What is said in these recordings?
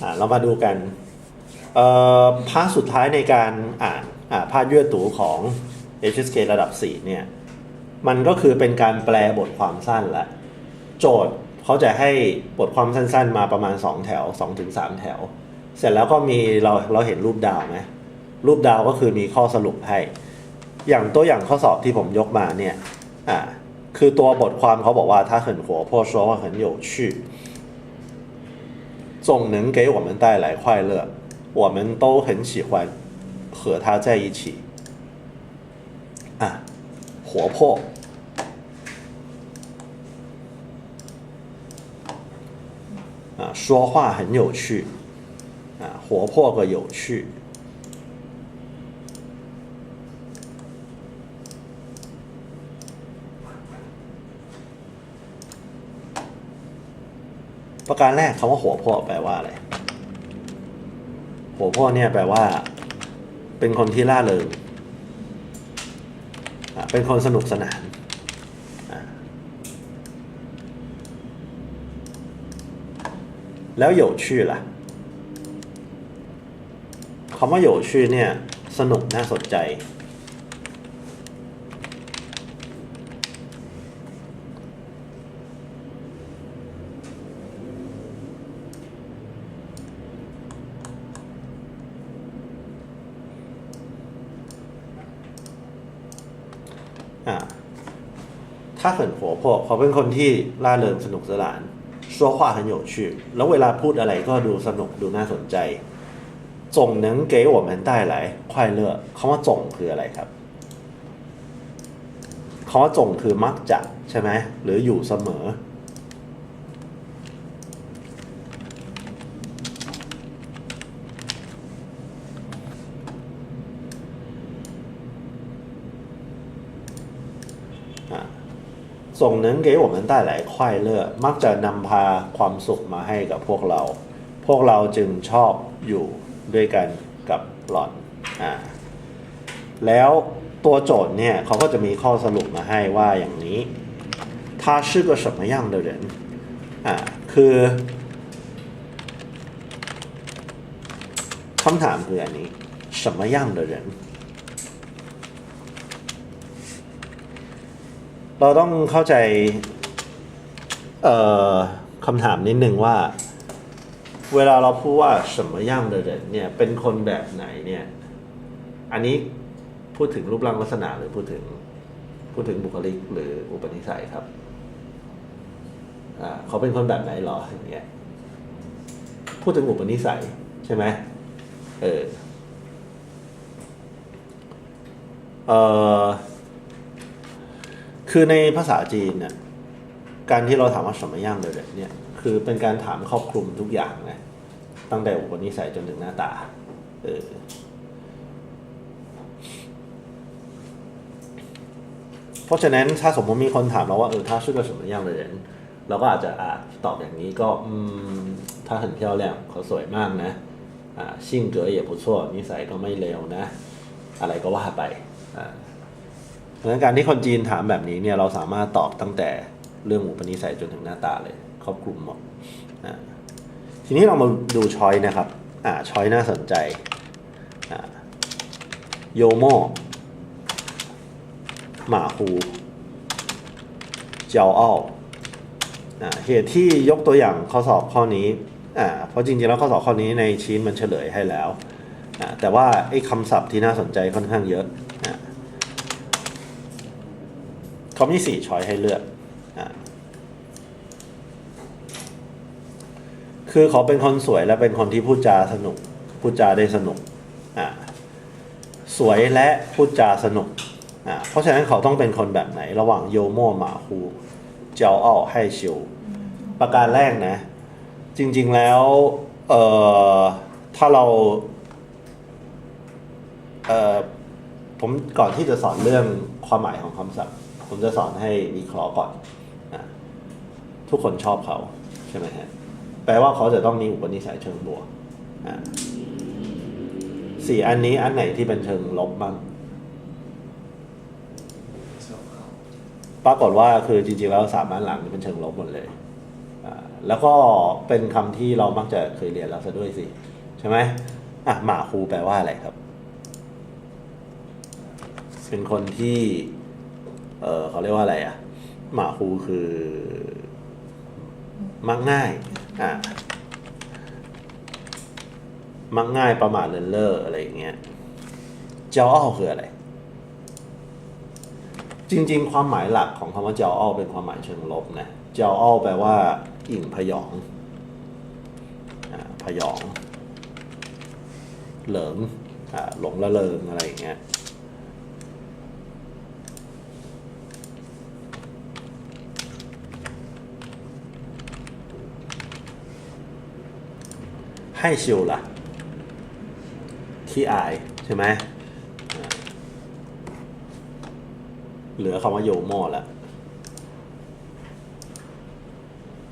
อ่าเรามาดูกันเอ่อพาร์สุดท้ายในการอ่านอ่าพาดยื่อตูของ HSK ระดับ 4 เนี่ย มันก็คือเป็นการแปลบทความสั้นละ โจทย์เขาจะให้บทความสั้นๆ มาประมาณ 2 แถว 2-3 แถว เสร็จแล้วก็มีเราเราเห็นรูปดาวไหมรูปดาวก็คือมีข้อสรุปให้ อย่างตัวอย่างข้อสอบที่ผมยกมาเนี่ย อ่า คือตัวบทความเขาบอกว่าถ้าเหินหัวพ่อชว่าเหินโยชื่อ 总能给我们带来快乐我们都很喜欢和他在一起。啊活泼。啊说话很有趣。啊活泼和有趣。 ประการแรกคำว่าหัวพ่อแปลว่าอะไร หัวพ่อเนี่ยแปลว่า เป็นคนที่ล่าเริงเป็นคนสนุกสนาน แล้วโยชื่อล่ะคำว่าโยชื่อเนี่ย สนุกน่าสนใจ ถ้าเหินหัวพวกเขาเป็นคนที่ล่าเริงสนุกสนาน说话很有趣แล้วเวลาพูดอะไรก็ดูสนุกดูน่าสนใจ总能给我们带来快乐คำว่าจงคืออะไรครับคำว่าจงคือมักจะใช่ไหมหรืออยู่เสมอ ส่งหนังเก๋我们带来快乐มักจะนำพาความสุขมาให้กับพวกเรา พวกเราจึงชอบอยู่ด้วยกันกับหล่อนอ่าแล้วตัวโจทย์เนี่ยเขาก็จะมีข้อสรุปมาให้ว่าอย่างนี้他是个什么样的人อ่าคือคำถามคืออันนี้什么样的人 เราต้องเข้าใจเอ่อคำถามนิดหนึ่งว่า เวลาเราพูดว่าสมย่างเดเดเนี่ยเป็นคนแบบไหนเนี่ย อันนี้พูดถึงรูปร่างลักษณะหรือพูดถึงพูดถึงบุคลิกหรืออุปนิสัยครับอ่าเขาเป็นคนแบบไหนหรออย่างเงี้ยพูดถึงอุปนิสัยใช่ไหมเออเออ คือในภาษาจีนเนี่ยการที่เราถามว่าสมัยย่างเลยเนี่ย คือเป็นการถามครอบคลุมทุกอย่างนะตั้งแต่อุปนิสัยจนถึงหน้าตาเพราะฉะนั้นถ้าสมมติมีคนถามเราว่าเออถ้าชื่อเราสมัยย่างเลยเราก็อาจจะอ่าตอบอย่างนี้ก็ อืม ถ้าเห็นเที่ยวแหลมเขาสวยมากนะ อ่า ชิ่งเก๋อเย่不错นิสัยก็ไม่เลวนะ อะไรก็ว่าไป อ่า เราะฉะนั้นการที่คนจีนถามแบบนี้เนี่ยเราสามารถตอบตั้งแต่เรื่องอุปนิสัยจนถึงหน้าตาเลย ครอบคลุมหมดทีนี้เรามาดูช้อยนะครับอ่าช้อยน่าสนใจอ่าโยโมหมาฮูเจ้าอ้าอ่าเหตุที่ยกตัวอย่างข้อสอบข้อนี้อ่าเพราะจริงๆแล้วข้อสอบข้อนี้ในชีนมันเฉลยให้แล้วอ่าแต่ว่าไอ้คำศัพท์ที่น่าสนใจค่อนข้างเยอะอ่า เขามีสี่ช้อยให้เลือกอคือเขาเป็นคนสวยและเป็นคนที่พูดจาสนุก พูดจาได้สนุก สวยและพูดจาสนุก เพราะฉะนั้นเขาต้องเป็นคนแบบไหน ระหว่างโยโม่หมาฮูเจ้าอ้อให้ชิวประการแรกนะ จริง ๆแล้ว เอ่อ ถ้าเรา เอ่อผมก่อนที่จะสอนเรื่องความหมายของคำศัพท์ ผมจะสอนให้วิเคราะห์ก่อนอทุกคนชอบเขาใช่ไหมฮะแปลว่าเขาจะต้องมีอุปนิสัยเชิงบวกสี่อันนี้อันไหนที่เป็นเชิงลบบ้างปรากฏว่าคือจริงๆแล้วสามอันหลังเป็นเชิงลบหมดเลยแล้วก็เป็นคำที่เรามักจะเคยเรียนแล้วซะด้วยสิ ใช่ไหมอะหมาคูแปลว่าอะไรครับ เป็นคนที่ เออเขาเรียกว่าอะไรอะหมาคูคือมักง่ายอะมักง่ายประมาทเลินเล่ออะไรอย่างเงี้ยเจ้าอ้อคืออะไร จริง ๆ ความหมายหลักของคำว่าเจ้าอ้อเป็นความหมายเชิงลบนะเจ้าอ้อแปลว่าอิ่งพยองอ่าพยอง เหลิงอ่าหลงละเริงอะไรอย่างเงี้ย ให้ชิวล่ะขี้อายใช่ไหมเหลือคำว่าโยมอแล้ว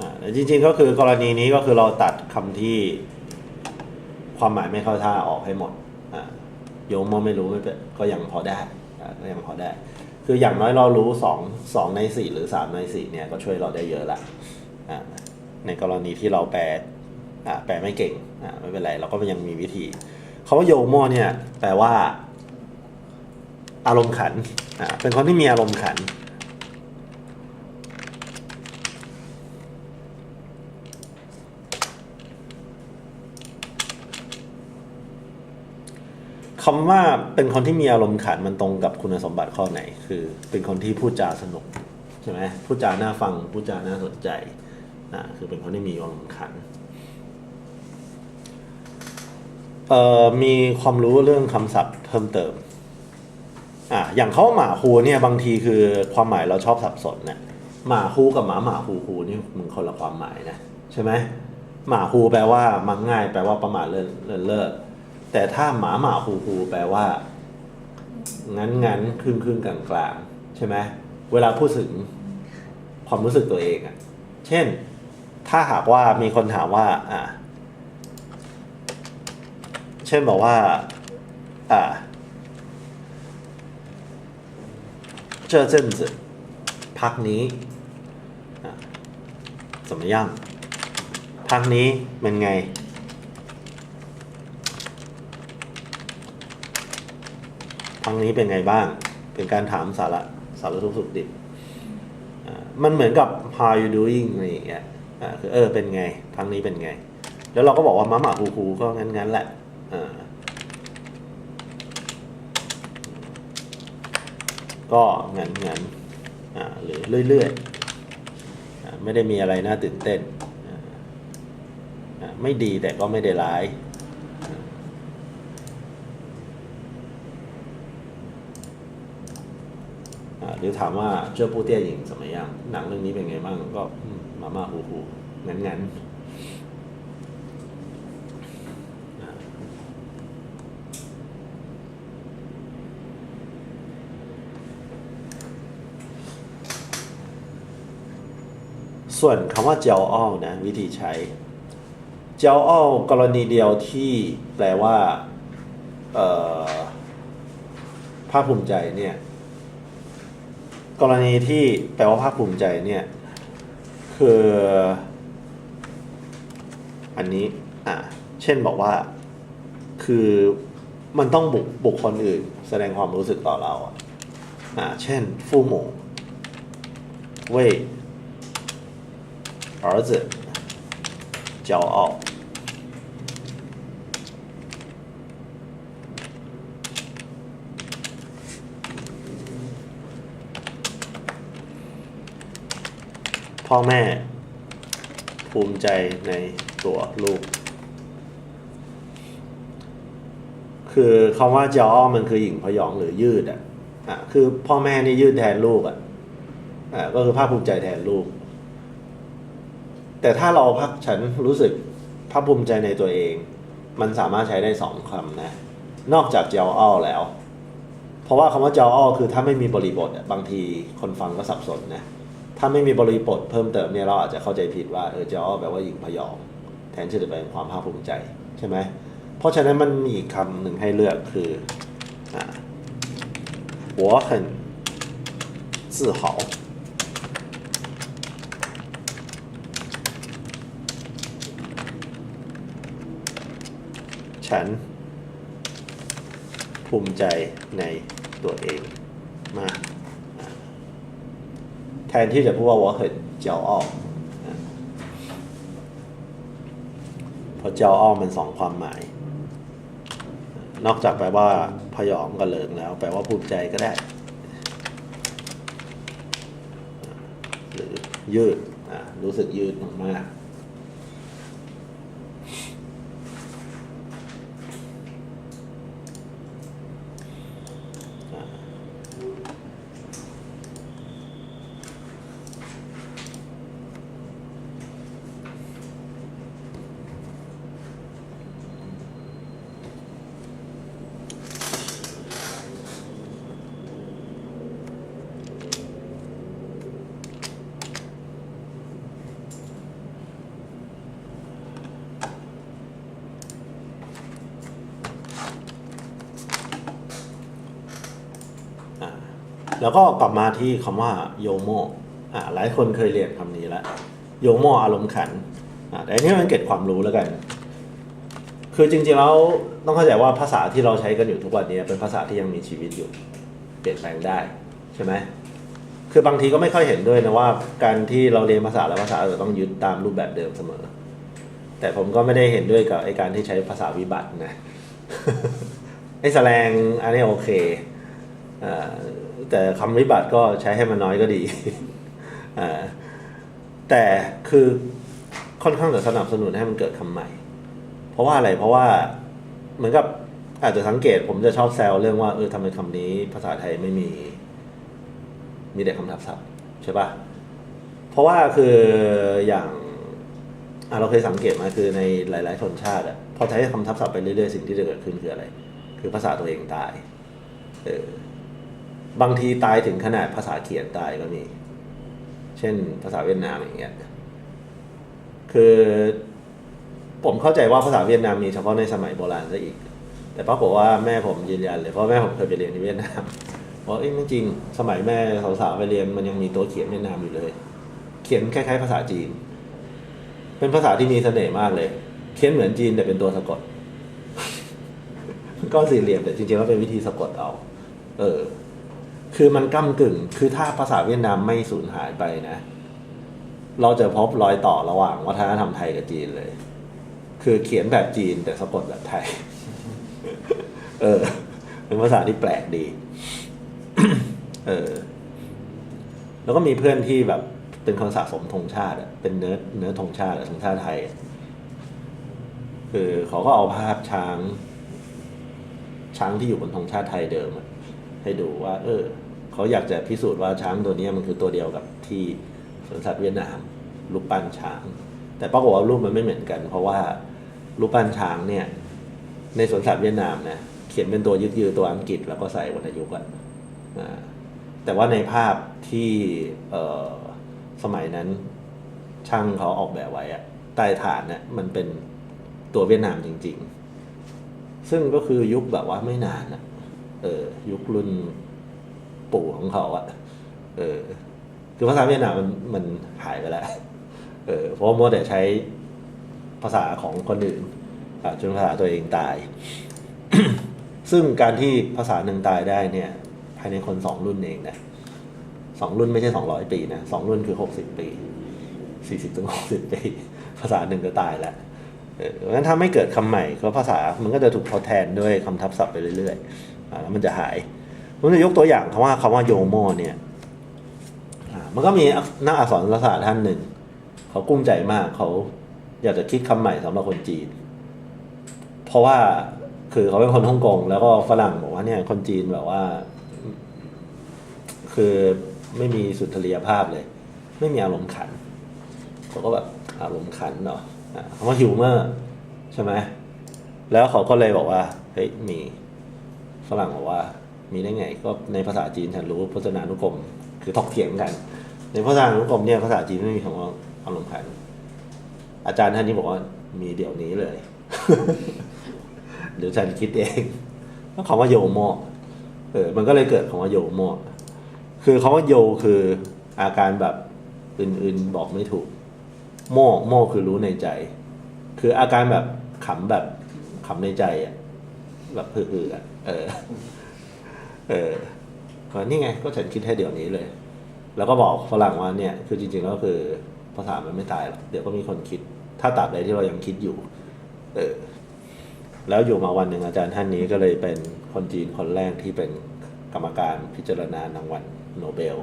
อ่าจริงๆก็คือกรณีนี้ก็คือเราตัดคำที่ความหมายไม่เข้าท่าออกให้หมดอ่าโยมอไม่รู้ไม่เป็นก็ยังพอได้อ่าก็ยังพอได้ คืออย่างน้อยเรารู้สองสองในสี่หรือสามในสี่เนี่ยก็ช่วยเราได้เยอะละอ่าในกรณีที่เราแปล แปลไม่เก่งไม่เป็นไรเราก็ยังมีวิธีคาว่าโยมอเนี่ยแปลว่า อารมณ์ขันเป็นคนที่มีอารมณ์ขัน คำว่าเป็นคนที่มีอารมณ์ขันมันตรงกับคุณสมบัติข้อไหน คือ เป็นคนที่พูดจาสนุกใช่ไหมพูดจาน่าฟังพูดจาน่าสนใจอ่าคือเป็นคนที่มีอารมณ์ขัน เอ่อมีความรู้เรื่องคำศัพท์เพิ่มเติมอ่าอย่างเขาหมาคูเนี่ยบางทีคือความหมายเราชอบสับสนเนี่ยหมาคูกับหมาหมาคูคูนี่มันคนละความหมายนะใช่ไหมหมาคูแปลว่ามังง่ายแปลว่าประมาทเลินเลินเล่อแต่ถ้าหมาหมาคูคูแปลว่า งั้นงั้นครึ่งครึ่งกลางกลางใช่ไหมเวลาพูดถึงความรู้สึกตัวเองอะเช่น ถ้าหากว่ามีคนถามว่า อ่า เช่นบอกว่าอ่า这阵子พักนี้怎么样พักนี้มันไงพักนี้เป็นไงบ้าง เป็นการถามสาระสาระทุกสุขดิบมันเหมือนกับ how you doing อะไรอย่างเงี้ยคือเออเป็นไงพักนี้เป็นไง แล้วเราก็บอกว่ามาหมาคูคูก็งั้นงั้นแหละ ก็เงันเงันหรือเรื่อยๆ ไม่ได้มีอะไรน่าตื่นเต้น ไม่ดีแต่ก็ไม่ได้ร้ายหรือถามว่าเจ้าผู้เตี้ยหญิงสมัยยังหนังเรื่องนี้เป็นไงบ้างก็มาม่าฮูฮูเงันเงั้น ส่วนคำว่าเจ้าอ้อนะวิธีใช้เจ้าอ้อกรณีเดียวที่แปลว่าภาคภูมิใจเนี่ย กรณีที่แปลว่าภาคภูมิใจเนี่ย คือ อันนี้อ่าเช่นบอกว่า คือมันต้องบุกบุคคลอื่น แสดงความรู้สึกต่อเราอะอ่าเช่น ฟู่หมู为儿子骄傲พ่อแม่ภูมิใจในตัวลูก คือคำว่าเจ้าอ้อมันคือหญิงพยองหรือยืดอ่ะ อ่ะ คือพ่อแม่นี่ยืดแทนลูกอ่ะ อ่า ก็คือภาคภูมิใจแทนลูก แต่ถ้าเราพักฉันรู้สึกภาคภูมิใจในตัวเอง มันสามารถใช้ได้สองคำนะ นอกจากเจ้าอ้อแล้ว เพราะว่าคำว่าเจ้าอ้อคือถ้าไม่มีบริบทอะบางทีคนฟังก็สับสนนะ ถ้าไม่มีบริบทเพิ่มเติมเนี่ยเราอาจจะเข้าใจผิดว่าเออเจ้าอ้อแปลว่าหญิงพยอง แทนที่จะเป็นความภาคภูมิใจใช่ไหม เพราะฉะนั้นมันมีอีกคำหนึ่งให้เลือกคืออ่า我很自豪 ฉัน ภูมิใจในตัวเองมากอ่ะแทนที่จะพูดว่า我很骄傲อ่ะเพราะ骄傲มันสองความหมาย นอกจากแปลว่าพยองกับเหลิงแล้ว แปลว่าภูมิใจก็ได้ หรือยืดอ่ะรู้สึกยืดมากๆ แล้วก็กลับมาที่คำว่าโยโมอ่าหลายคนเคยเรียนคำนี้แล้วโยโมอารมณ์ขันอ่าแต่อันนี้มันเก็บความรู้แล้วกัน คือจริงๆแล้วต้องเข้าใจว่าภาษาที่เราใช้กันอยู่ทุกวันนี้เป็นภาษาที่ยังมีชีวิตอยู่ เปลี่ยนแปลงได้ใช่ไหมคือบางทีก็ไม่ค่อยเห็นด้วยนะว่าการที่เราเรียนภาษาแล้วภาษาเราต้องยึดตามรูปแบบเดิมเสมอ แต่ผมก็ไม่ได้เห็นด้วยกับไอการที่ใช้ภาษาวิบัตินะไอแสลงอันนี้โอเคอ่า แต่คำวิบัติก็ใช้ให้มันน้อยก็ดีอ่าแต่คือค่อนข้างจะสนับสนุนให้มันเกิดคำใหม่ เพราะว่าอะไรเพราะว่าเหมือนกับอาจจะสังเกตผมจะชอบแซวเรื่องว่าเออทำไมคำนี้ภาษาไทยไม่มี มีแต่คำทับศัพท์ใช่ปะเพราะว่าคืออย่างอะเราเคยสังเกตมาคือในหลาย ๆ ชนชาติอะพอใช้คำทับศัพท์ไปเรื่อย ๆ สิ่งที่จะเกิดขึ้นคืออะไร คือภาษาตัวเองตายเออ บางทีตายถึงขนาดภาษาเขียนตายก็มี เช่นภาษาเวียดนามอย่างเงี้ย คือผมเข้าใจว่าภาษาเวียดนามมีเฉพาะในสมัยโบราณซะอีก แต่ปรากฏว่าแม่ผมยืนยันเลยเพราะแม่ผมเคยไปเรียนที่เวียดนามบอกเอ้ยไม่จริง สมัยแม่สาวๆไปเรียนมันยังมีตัวเขียนเวียดนามอยู่เลย เขียนคล้ายๆภาษาจีน เป็นภาษาที่มีเสน่ห์มากเลย เขียนเหมือนจีนแต่เป็นตัวสะกด ก็สี่เหลี่ยมแต่จริงๆแล้วเป็นวิธีสะกดเอา เออ คือมันก้ากึ่ง คือถ้าภาษาเวียดนามไม่สูญหายไปนะ เราจะพบรอยต่อระหว่างวัฒนธรรมไทยกับจีนเลย คือเขียนแบบจีนแต่สะกดแบบไทย เออ เป็นภาษาที่แปลกดี เออ แล้วก็มีเพื่อนที่แบบเป็นคนสะสมธงชาติเป็นเนื้อเนื้อธงชาติอธงชาติไทย คือเขาก็เอาภาพช้าง ช้างที่อยู่บนธงชาติไทยเดิมให้ดูว่า เออ เขาอยากจะพิสูจน์ว่าช้างตัวนี้มันคือตัวเดียวกับที่สวนสัตว์เวียดนามรูปปั้นช้าง แต่ปรากฏว่ารูปมันไม่เหมือนกัน เพราะว่ารูปปั้นช้างเนี่ย ในสวนสัตว์เวียดนามนะเขียนเป็นตัวยึดยือตัวอังกฤษแล้วก็ใส่วรรณยุกต์อ่าแต่ว่าในภาพที่เสมัยนั้นช่างเขาออกแบบไว้อะใต้ฐานเนี่ยมันเป็นตัวเวียดนามจริง ๆ ซึ่งก็คือยุคแบบว่าไม่นานอะเออยุครุ่น ปู่ของเขาอะเออ คือภาษาเวียดนามมันมันหายไปแล้ว เออ เพราะว่ามัวแต่ใช้ภาษาของคนอื่นจนภาษาตัวเองตาย ซึ่งการที่ภาษาหนึ่งตายได้เนี่ย ภายในคนสองรุ่นเองนะสองรุ่นไม่ใช่สองร้อยปีนะสองรุ่นคือหกสิบปีสี่สิบถึงหกสิบปี ภาษาหนึ่งก็ตายแล้วเพราะฉะนั้นถ้าไม่เกิดคำใหม่ก็ภาษามันก็จะถูกทดแทนด้วยคำทับศัพท์ไปเรื่อยๆแล้วมันจะหาย ผมจะยกตัวอย่างคำว่าคำว่าโยโมเนี่ยมันก็มีนักอักษรศาสตร์ท่านหนึ่ง เขากุ้มใจมากเขาอยากจะคิดคำใหม่สำหรับคนจีน เพราะว่าคือเขาเป็นคนฮ่องกงแล้วก็ฝรั่งบอกว่าเนี่ยคนจีนแบบว่า คือไม่มีสุนทรียภาพเลย ไม่มีอารมณ์ขันเขาก็แบบอารมณ์ขันเนาะอะคำว่าฮิวเมอร์ใช่ไหมแล้วเขาก็เลยบอกว่าเฮ้ยมีฝรั่งบอกว่า มีได้ไงก็ในภาษาจีนฉันรู้พจนานุกรมคือถกเถียงกัน ในพจนานุกรมเนี่ยภาษาจีนไม่มีคำว่าอารมณ์ขัน อาจารย์ท่านนี้บอกว่ามีเดี๋ยวนี้เลยเดี๋ยวฉันคิดเองแล้วคำว่าโยโมเออมันก็เลยเกิดคำว่าโยโมคือคำว่าโยคืออาการแบบอื่นๆบอกไม่ถูกโมโมคือรู้ในใจ คืออาการแบบขำแบบคำในใจอะแบบคือๆอะเออ เออก็นี่ไงก็ฉันคิดให้เดี๋ยวนี้เลย แล้วก็บอกฝรั่งว่าเนี่ย คือจริงๆแล้วคือภาษามันไม่ตายหรอกเดี๋ยวก็มีคนคิด ถ้าตราบใดที่เรายังคิดอยู่ เออ แล้วอยู่มาวันหนึ่งอาจารย์ท่านนี้ก็เลยเป็นคนจีนคนแรกที่เป็นกรรมการพิจารณารางวัลโนเบล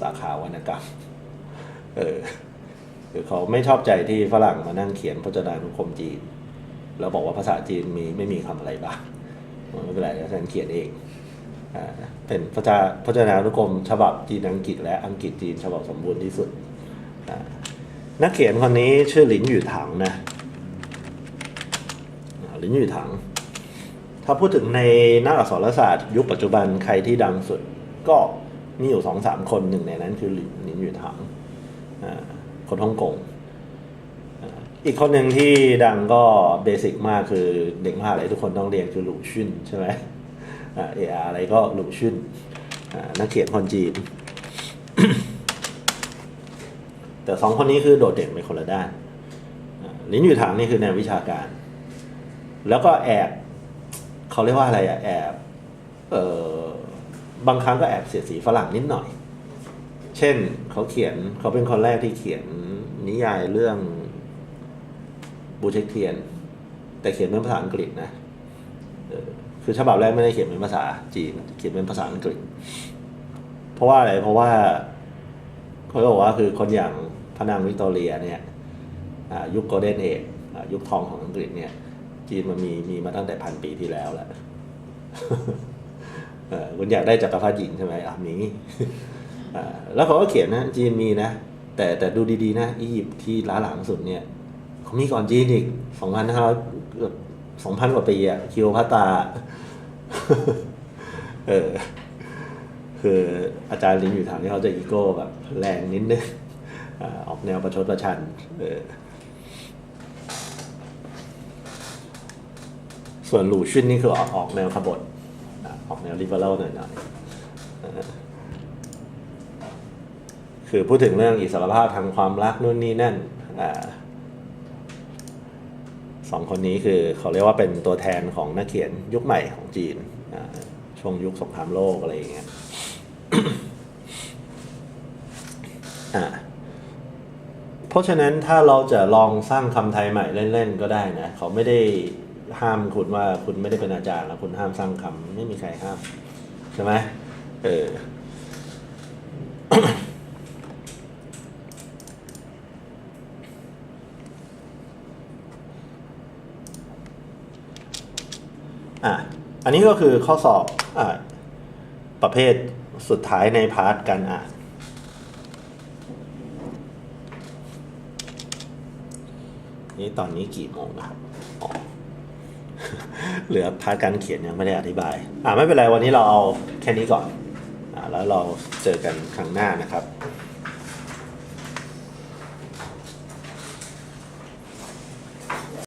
สาขาวรรณกรรม เออคือเขาไม่ชอบใจที่ฝรั่งมานั่งเขียนพจนานุกรมจีน แล้วบอกว่าภาษาจีนมีไม่มีคำอะไรบ้างไม่เป็นไรอาจารย์เขียนเอง เป็นพจาพระจนานุกรม ฉบับจีนอังกฤษ และอังกฤษจีนฉบับสมบูรณ์ที่สุด นักเขียนคนนี้ชื่อหลินหยู่ถังนะหลินหยู่ถัง ถ้าพูดถึงในนักอักษรศาสตร์ ยุคปัจจุบันใครที่ดังสุด ก็มีอยู่สองสามคนหนึ่งในนั้นคือหลินหลินหยู่ถังคนฮ่องกงอีกคนหนึ่งที่ดังก็เบสิกมากคือเด็กมหาลัยทุกคนต้องเรียนคือหลู่ชุนใช่ไหม เอออะไรก็หลู่ชุนอ่านักเขียนคนจีน แต่สองคนนี้คือโดดเด่นไปคนละด้านลินหยู่ถังนี่คือแนววิชาการ แล้วก็แอบเขาเรียกว่าอะไรอะแอบเออบางครั้งก็แอบเสียดสีฝรั่งนิดหน่อย เช่นเขาเขียนเขาเป็นคนแรกที่เขียนนิยายเรื่องบูเชกเทียน แต่เขียนเป็นภาษาอังกฤษนะ คือฉบับแรกไม่ได้เขียนเป็นภาษาจีน เขียนเป็นภาษาอังกฤษ เพราะว่าอะไร เพราะว่าเขาบอกว่าคือคนอย่างพระนางวิกตอเรียเนี่ยยุคโกลเด้นเอจยุคทองของอังกฤษเนี่ย จีนมันมีมีมาตั้งแต่พันปีที่แล้วแหละคุณอยากได้จักรพรรดิหญิงใช่ไหมอะมีแล้วเขาก็เขียนนะ จีนมีนะ แต่แต่ดูดีๆนะอียิปต์ที่ล้าหลังสุดเนี่ยเขามีก่อนจีนอีกสองพันห้าร้อยเกือบ สองพันกว่าปีอะคิโอพัตา เออ คืออาจารย์ลินอยู่ทางที่เขาจะอีโก้แบบแรงนิดนึงอ่าออกแนวประชดประชัน เออ ส่วนหลู่ชุนนี่คือออกออกแนวขบฏอะออกแนวริเบอรัลหน่อยๆเออคือพูดถึงเรื่องอิสรภาพทางความรักนู่นนี่นั่น อ่า สองคนนี้คือเขาเรียกว่าเป็นตัวแทนของนักเขียนยุคใหม่ของจีนช่วงยุคสงครามโลกอะไรอย่างเงี้ยเพราะฉะนั้นถ้าเราจะลองสร้างคำไทยใหม่เล่นๆก็ได้นะเขาไม่ได้ห้ามคุณว่าคุณไม่ได้เป็นอาจารย์แล้วคุณห้ามสร้างคำไม่มีใครห้าม ใช่ไหมเออ อะอันนี้ก็คือข้อสอบอะประเภทสุดท้ายในพาร์ทการอ่านนี่ตอนนี้กี่โมงนะครับเหลือพาร์ทการเขียนยังไม่ได้อธิบาย อ่าไม่เป็นไรวันนี้เราเอาแค่นี้ก่อน อ่าแล้วเราเจอกันครั้งหน้านะครับ